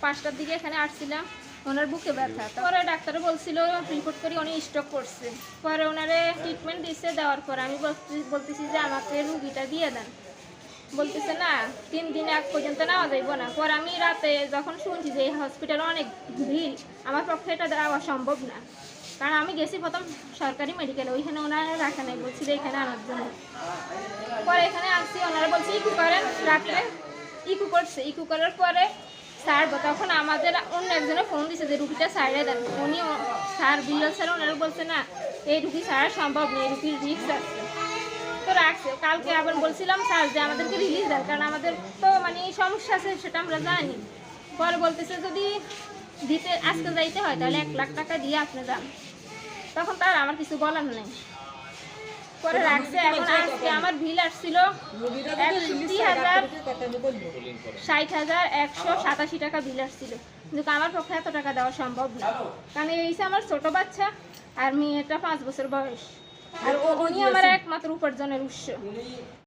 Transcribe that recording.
পাঁচটার দিকে এখানে আসছিলাম। ওনার বুকে ব্যথা পরে ডাক্তার বলছিল রিপোর্ট করি উনি স্ট্রোক করছে। পরে ওনারে ট্রিটমেন্ট দিচ্ছে দেওয়ার পর আমি বলতে- বলতেছি যে আমাকে রুগীটা দিয়ে দেন। বলতেছে না তিন দিন এক পর্যন্ত নেওয়া যাইব না। পর আমি রাতে যখন শুনছি যে এই হসপিটালে অনেক ভিড় আমার পক্ষে এটা দেওয়া সম্ভব না। কারণ আমি গেছি প্রথম সরকারি মেডিকেলে ওইখানে ওনারা রাখা নাই বলছিল এখানে আনার জন্য। পরে এখানে আসছি ওনারা বলছে ইকু করেন রাত্রে। ইকু করছে ইকু করার পরে স্যার তখন আমাদের অন্য একজনে ফোন দিছে যে, রুগীটা সাইডে দেন। উনি স্যার বিল্লাল স্যার ওনারা বলছে, না, এই রুগী ছাড়া সম্ভব নেই রুগীর রিক্স আছে। তো রাখছে। কালকে আবার বলছিলাম, স্যার, যে আমাদেরকে রিলিজ দেন, কারণ আমাদের তো মানে সমস্যা আছে, সেটা আমরা জানি। পরে বলতেছে, যদি দিতে, আজকে যাইতে হয়, তাহলে এক লাখ টাকা দিয়ে আপনি যান। তখন তার আমার কিছু বলার নেই। পরে রাখছে। এখন আজকে আমার বিল আসছিল ষাট হাজার একশো সাতাশি টাকা বিল আসছিল। কিন্তু আমার পক্ষে এত টাকা দেওয়া সম্ভব না। কারণ এই আমার ছোট বাচ্চা আর মেয়েটা পাঁচ বছর বয়স। আর উনি আমার একমাত্র উপার্জনের উৎস।